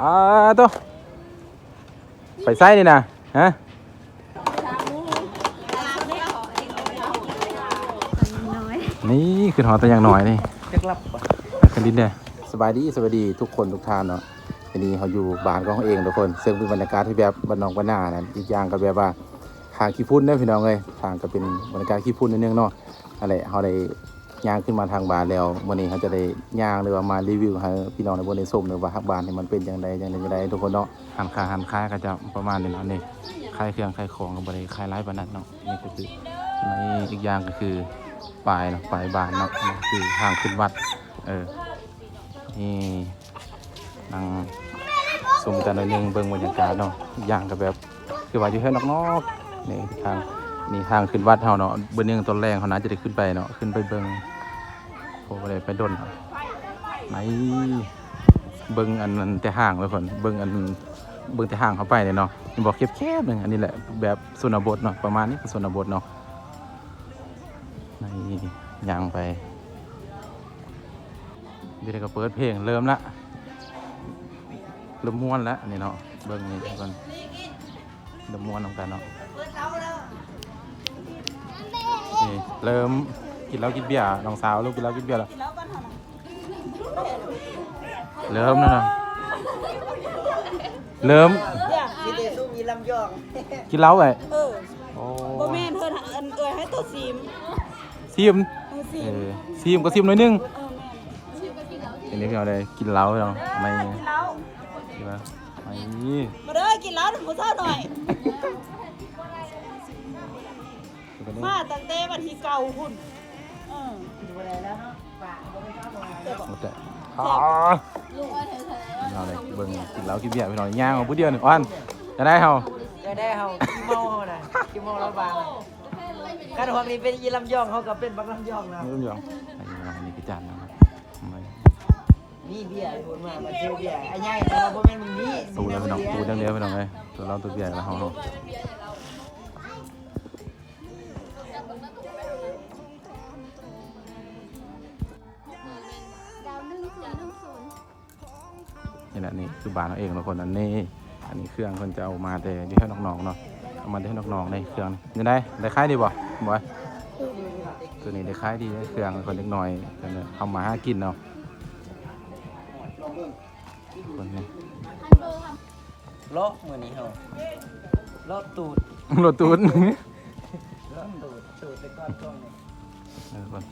อ่าตัวไปไส้นี่นะฮะนี่คือหอตัวอย่างหน่อยนี่จักรับปะคันดินเนี่ยสบายดีสบายดีทุกคนทุกท่านเนาะทีนี้เขาอยู่บ้านของเขาเองทุกคน ซึ่งเป็นบรรยากาศที่แบบบ้านนอกบ้านนานะอีกอย่างก็แบบว่าทางขี้พุ่นเนี่ยพี่น้องเลยทางก็เป็นบรรยากาศขี้พุ่นนิดนึงเนาะอะไรเขาได้ ย่างขึ้นมาทางบานแล้ววันนี้เขาจะได้ย่างหรือว่ามารีวิวให้พี่น้องในบนในส้มหรือว่าฮักบานนี่มันเป็นอย่างไรอย่างไรอย่างไรทุกคนเนาะหันคาหันค้าก็จะประมาณนี้เนาะนี่ขายเครื่องขายของกับบริขายไร้ปานนัดเนาะนี่ก็คือในอีกอย่างก็คือปลายเนาะปลายบานเนาะคือทางขึ้นวัดเออนี่นั่งสมกันหน่อยนึงเบิ่งบรรยากาศเนาะอีกอย่างก็แบบคือว่าอยู่แค่นอกๆนี่ทาง นี่ทางขึ้นวัดเฮาเนาะเบิ่งนึงตอนแรกเขาน่าจะได้ขึ้นไปเนาะขึ้นไปเบิ่งโอ้ได้ไปดนไหนเบิ่งอันนั้นแต่ห่างไว้ก่อนเบิ่งอันเบิ่งแต่ห่างเขาไปเลยเนาะนี่บอกแคบๆหนึ่งอันนี้แหละแบบชนบทเนาะประมาณนี้คือชนบทเนาะนี่ย่างไปเดี๋ยวก็เปิดเพลงเริ่มละเริ่มม้วนแล้วนี่เนาะเบิ่งนี่ก่อนเริ่มม้วนนำกันเนาะนี่ เริ่มกินเหล้ากินเบียร์น้องสาวลูกกินเหล้ากินเบียร์แล้วเริ่มแล้วนะเริ่มคิดเดสู้มีลำยองกินเหล้าไงเออโอ้บ่แม่นเพิ่นอันเอ่ยให้ตัวซีมซีมเออซีเอมอซีมก็ซีมหน่อยนึงเออแม่นอันนี้พี่เอาเลยกินเหล้าเนาะไม่กินเหล้าใช่ปะไม่มาเด้อกินเหล้าถึงมื้อเช้าหน่อย มาตั้งแต่วันที่เก่าพุ่นเออหมดแต่อ๋อเราเลยเบิ่งกินเหล้ากินเบียร์พี่น้องย่างเอาผู้เดียวหนึ่งอันจะได้เฮาจะได้เฮาขี้เมาเฮาน่ะขี้เมาเราบางการหวงนี้เป็นยีลำยองเขาก็เป็นบักลำยองนะไม่ต้องยองไอ้น้องนี่คือจานนะครับไม่นี่เบียร์ไอ้คนมามาเจอเบียร์ไอ้ใหญ่แต่ว่าบ่แม่นมึงนี่ตูแล้วพี่น้องตูเลี้ยวๆพี่น้องเลยตัวเราตัวเบียร์แล้วเฮา นาะนี่แหละนี่คือบานเราเองทุกคนอันนี้อันนี้เครื่องคนจะเอามาแต่ที่ให้น้องๆเนาะเอามาให้น้องๆในเครื่องนี่ได้ได้ขายดีบ่บ่อยตัวนี้ได้ขายดีได้เครื่องคนเล็กน้อยกันเลยเอามาหากินเนาะคนนี้เลาะมื้อนี้เฮาเลาะตูดรถตูนเลาะตูดตูดไปก่อนช่วงนี้เออคน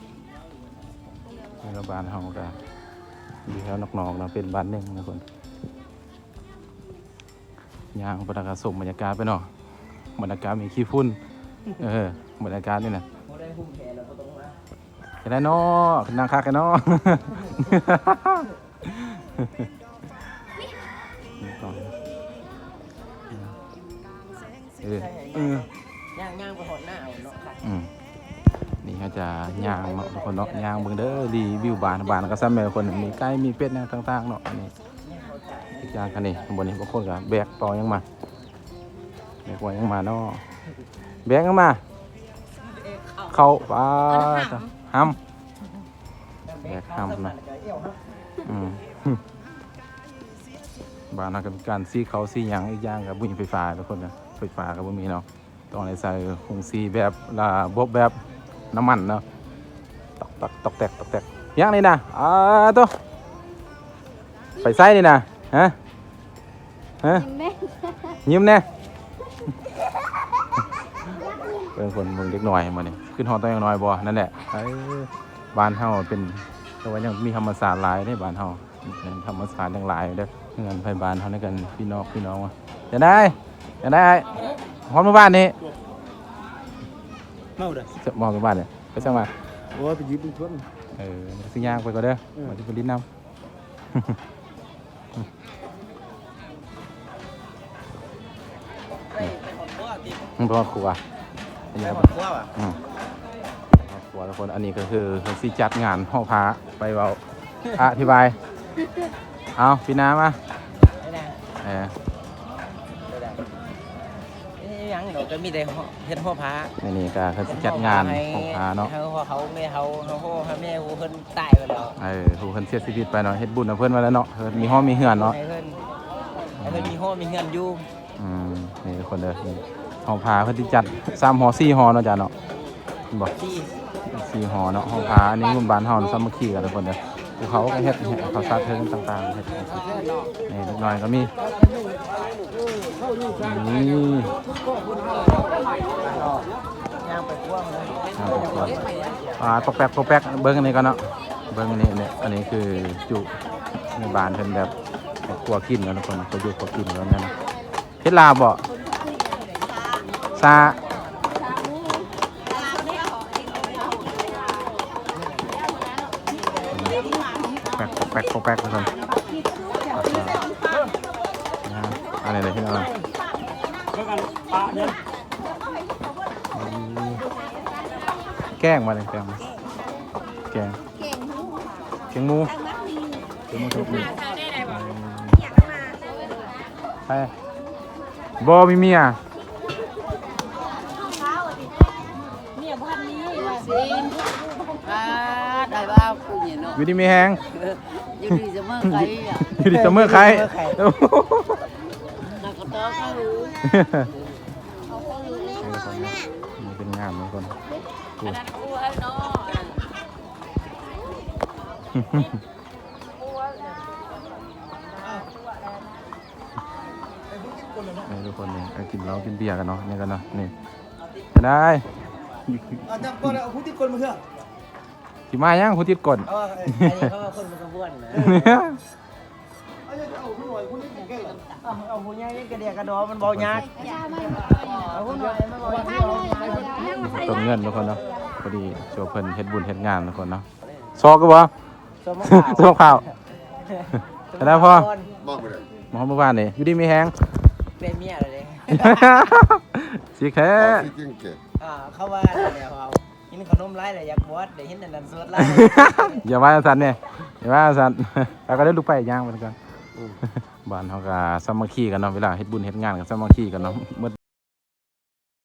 นี่ก็บ้านเฮาก็อ ยู่แถวนอกๆเนาะเป็นบ้านหนึ่งนะคนย่างบรรยากาศสมบรรยากาศไปเนาะบรรยากาศมีขี้ฝุ่นเออบรรยากาศนี่นะบ่ได้หุ้มแขนแล้วบ่ต้องมาเห็นได้เนาะนางคักกันเนาะ จะย่างเนาะทุกคนเนาะย่างเบิ่งเด้อรีวิวบ้านบ้านก็ซ้ำแม่คนมีไก่มีเป็ดนะต่างๆเนาะอันนี้อีกอย่างกันนี่ข้บนนี้บางคนก็แบกต่อยังมาแบกไว้ยังมาเนาะแบกยังมา เข้าป้าจ้ะห้ำแบกห้ำนะอืมบ้านก็มีการซีเขาซีหยังอีกอย่างกับบุญไฟฟ้าทุกคนนะไฟฟ้ากับบุมีเนาะตองอะไรใส่หงซีแบบละบบแบบ น้ำมันเนาะตอกตอกตอกแตกตอกแตกยังนี่นะอ่าตัวไปใส่นี่นะฮะฮะแม่ยิ้มแน่เป็นคนเมืองเล็กหน่อยมาเนี่ยขึ้นหอตัวยังน้อยบ่นั่นแหละเอ้ยบ้านเฮาเป็นแต่ว่ายังมีธรรมศาสตร์หลายในบ้านเฮาเป็นธรรมศาสตร์ยังหลายเด้อเงินไฟบ้านเฮาในกันพี่น้องพี่น้องว่าจะได้จะได้หอมหมู่บ้านนี้ เมาเด้อจะมองหมู่บ้านเนี่ยไปสั่งมาโอ้ยไปยิบเป็นชวนเออสิย่างไปก็เด้อมาที่พื้นดินน้ำไปไปหดบ่ติมันเป็นครัวอันนี้ไปครับหดบ่ว่ะอืมครอบครัวทุกคนอันนี้ก็คือเพิ่นสิจัดงานห้องพระไปเว้าอธิบาย เอาพี่น้ามาได้นะเออได้ได้ เอ้ยยังเดี๋ยวก็มีแต่เฮ็ดหัวพระในนี่ก็เพิ่นสิจัดงานห้องพระเนาะเขาเขาแม่เขาเขาพ่อแม่กูเพิ่นตายไปแล้วเออผู้เพิ่นเสียชีวิตไปเนาะเฮ็ดบุญกับเพิ่นมาแล้วเนาะเพิ่นมีห้องมีเหือนเนาะให้เพิ่นแล้วก็มีห้องมีเงินอยู่อืมนี่ทุกคนเด้อนี่ห้องพาเพิ่นสิจัด3หอ4หอเนาะจ้ะเนาะบ่ที่สี่หอเนาะห้องพาอันนี้หมุ่นบ้านเฮาสามัคคีกันทุกคนเด้อ ภูเขาก็เฮ็ดเฮ็ดเขาซัดเทิงต่างๆเฮ็ดนี่เล็กน้อยก็มีนี่ย่างไปกว้างเลยครับทุกคนอ่าปอกแป๊กปอกแป๊กเบิ่งอันนี้ก่อนเนาะเบิ่งอันนี้เนี่ยอันนี้คือจุในบานเพิ่นแบบครัวกินกันทุกคนก็อยู่ครัวกินแล้วนั่นนะเฮ็ดลาบบ่ซา ป๊กปอกแป๊กปอกแป๊กทุกคนนะอะไรเลยที่นั่นล่ะแกล้งมาเลยแกล้งมาแกล้งแกงหมูแกงหมูทุกมีไปบอมีเมียเนี่ยพันนี้ว่าสิ อ่าได้บ้าผู้เนี่ยเนาะ อยู่ดีมีแหงอยู่ดีจะเมื่อไกลอะอยู่ดีเสมอใครนักก็ต้องเขารู้นี่เป็นงานทุกคนอันนั้นกูให้เนาะนี่ทุกคนนี่เอากินเหล้ากินเบียร์กันเนาะนี่กันเนาะนี่จะได้อาจารย์ก่อนเอาผู้ที่คนมาเถอะ สิมายังผู้ติดกดเอาอันนี้เขาเอาคนมากระบวนนะเอาเอาผู้ใหญ่กระเดียกระดอมันเบายากเอาผู้น้อยมันเบายากต้นเงินทุกคนเนาะพอดีโชว์เพิ่นเฮ็ดบุญเฮ็ดงานทุกคนเนาะซอกก็บ่สมซอกข้าวแต่แล้วพ่อบอกไปเลยหมอเมื่อวานนี่อยู่ดีมีแฮงเป็นเมียเลยสิแค่ที่เก่งเก่งอ่าเข้าว่าแล้วเอ ยินขนมไรเลยอยากบวชเดี๋ยวเห็นแต่นันสวดไรอย่าว่าสันเนี่ยอย่าว่าสันแล้วก็ได้ลูกไปย่างไปก่อนบ้านเขาก็สามัคคีกันเนาะเวลาเฮ็ดบุญเฮ็ดงานกันสามัคคีกันเนาะหมด